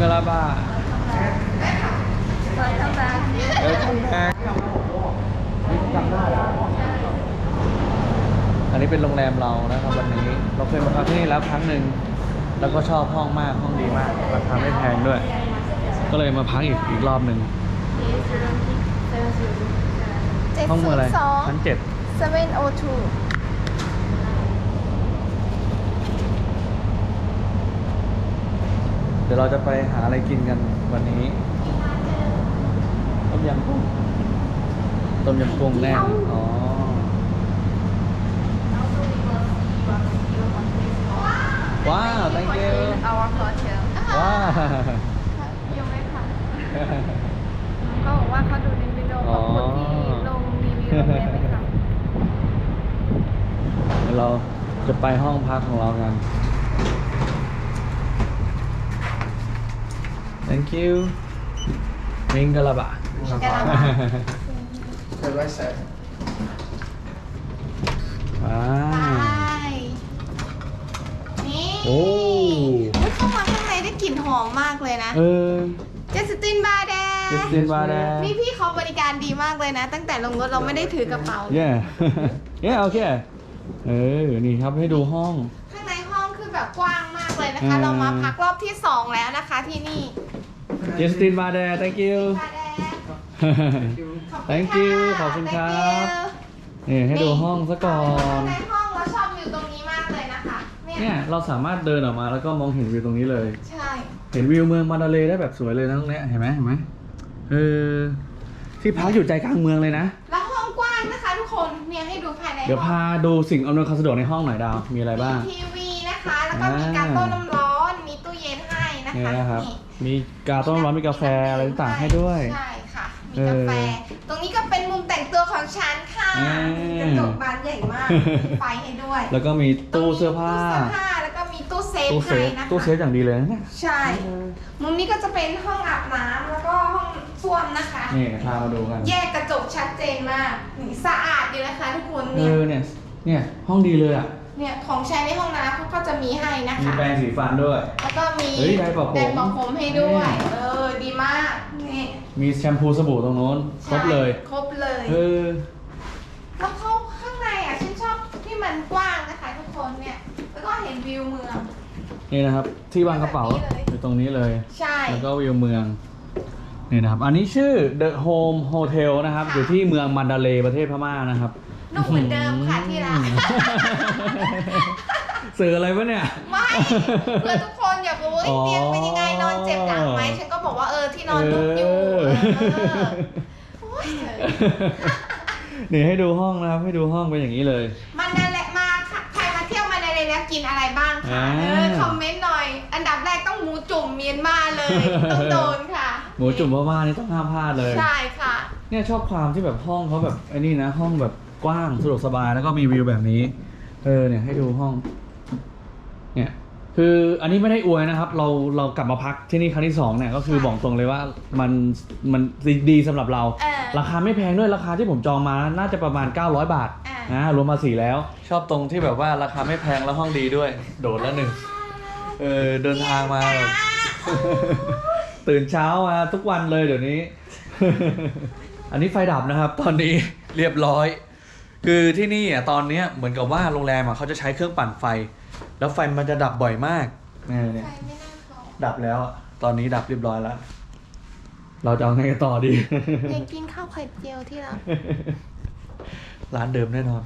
กาลาบา Welcome back. เออคัมแบ็กจำได้แล้วอันนี้เป็นโรงแรมเรานะครับวันนี้ เราเคยมาพักที่นี่แล้วครั้งหนึ่งแล้วก็ชอบห้องมากห้องดีมากราคาไม่แพงด้วย ก็เลยมาพักอีกอีกรอบหนึ่งห้องเมื่ออะไรชั้นเจ็ด702 ดี๋ยวเราจะไปหาอะไรกินกันวันนี้ ต้มยำกุ้งต้มยำกุ้งแน่นอ๋อ ว้าว thank you our hotel ว้าวยังไม่ค่ะเขาบอกว่าเขาดูในวิดีโอของคนที่ลงรีวิวโรงแรมไหมคะเดี๋ยวเราจะไปห้องพักของเรากัน thank you มิงกะลาบะมิงกะลาบะ The right side. ว้าไปว นี่โอ้ อุ๊ยเข้ามาข้างในได้กลิ่นหอมมากเลยนะ เออเจสตินบาร์แดเจสตินบาแด นี่พี่เขาบริการดีมากเลยนะ ตั้งแต่ลงรถเราไม่ได้ถือกระเป๋าเย่เย่โอเคเออ นี่ครับให้ดูห้อง ข้างในห้องคือแบบกว้างมากเลยนะคะอืมเรามาพักรอบที่สองแล้วนะคะที่นี่ เจสตินบาแด thank you บาร์แด thank you ขอบคุณครับนี่ให้ดูห้องซะก่อน ในห้องเราชอบวิวตรงนี้มากเลยนะคะเนี่ยเราสามารถเดินออกมาแล้วก็มองเห็นวิวตรงนี้เลย ใช่ เห็นวิวเมืองมาดาเลย์ได้แบบสวยเลยนะตรงเนี้ยเห็นไหมเห็นไหมเออที่พักอยู่ใจกลางเมืองเลยนะ แล้วห้องกว้างนะคะทุกคนเนี่ยให้ดูภายในเดี๋ยวห้องพาดูสิ่งอำนวยความสะดวกในห้องหน่อยดาว มีอะไรบ้างมีทีวีนะคะ แล้วก็มีการต้มน้ำร้อน มีตู้เย็นให้ นะนี่คะนะครับนี่มีกาต้มร้อนมีกาแฟอะไรต่างๆให้ด้วย ใช่ค่ะมีเออกาแฟตรงนี้ก็เป็นมุมแต่งตัวของฉันค่ะอ่ามีมี กระจกบานใหญ่มากมีไฟให้ด้วยแล้วก็มีตู้เสื้อผ้า ตู้เสื้อผ้าแล้วก็มีตู้เซฟตู้เซให้ฟนะคะตู้เซฟอย่างดีเลยนะเนี่ยใช่ มุมนี้ก็จะเป็นห้องอาบน้ำแล้วก็ห้องส้วมนะคะ นี่พามาดูกันแยกกระจกชัดเจนมากนี่สะอาดอยู่นะคะทุกคนเอเนี่ยอเนี่ยเนี่ยห้องดีเลยอะ เนี่ยของใช้ในห้องน้ำเขาก็จะมีให้นะมีคะ แปรงสีฟันด้วย แล้วก็มีเฮ้ยไดร์เป่าผม ไดร์เป่าผมให้ด้วยนี่เออดีมากนี่มีแชมพูสบู่ตรงโน้น ครบเลยใช่ครบเลย เออแล้วเขาข้างในอะฉันชอบที่มันกว้างนะคะทุกคนเนี่ย แล้วก็เห็นวิวเมือง นี่นะครับ ที่วางกระเป๋าแบบนี้เลย อยู่ตรงนี้เลย ใช่ แล้วก็วิวเมืองนี่นะครับ อันนี้ชื่อ The Home Hotel นะครับ ค่ะ อยู่ที่เมืองมันดาเลย์ประเทศพม่านะครับ นุ่มเหมือนเดิมค่ะที่รัก สื่ออะไรวะเนี่ย ไม่เพื่อทุกคนอยากรู้ว่าอ๋อ เตียงเป็นยังไงนอนเจ็บหลังไหมฉันก็บอกว่าเออที่นอนนุ่มอยู่เออเออโอ้ยเถอะนี่ให้ดูห้องนะครับ ให้ดูห้องเป็นอย่างนี้เลย มันนั่นแหละมาค่ะใครมาเที่ยวมาในเลยแล้วกินอะไรบ้างคะอ่า เออคอมเมนต์หน่อย อันดับแรกต้องหมูจุ่มเมียนมาเลย ต้องโดนค่ะหมูจุ่มพม่านี่ต้องห้ามพลาดเลย ใช่ค่ะ เนี่ยชอบความที่แบบห้องเขาแบบไอ้นี่นะ ห้องแบบ กว้างสะดวกสบายแล้วก็มีวิวแบบนี้ เออเนี่ยให้ดูห้อง เนี่ยคืออันนี้ไม่ได้อวยนะครับ เราเรากลับมาพักที่นี่ครั้งที่สองเนี่ยก็คือค่ะบอกตรงเลยว่ามันมันดีสำหรับเราเออราคาไม่แพงด้วยราคาที่ผมจองมาน่าจะประมาณ 900 บาทอ่านะรวมภาษีแล้ว ชอบตรงที่แบบว่าราคาไม่แพงแล้วห้องดีด้วย โดดแล้วหนึ่งเออเดินทางมาแบบตื่นเช้ามาทุกวันเลยเดี๋ยวนี้ อันนี้ไฟดับนะครับ ตอนนี้เรียบร้อย คือที่นี่อะตอนเนี้ยเหมือนกับว่าโรงแรมอะเขาจะใช้เครื่องปั่นไฟ แล้วไฟมันจะดับบ่อยมากเนี่ยเนี่ยใครไม่น่าพอดับแล้วอะตอนนี้ดับเรียบร้อยแล้ว เราจะเอาไงกันต่อดี อยากกินข้าวไข่เจียวที่เราร้านเดิมแน่นอน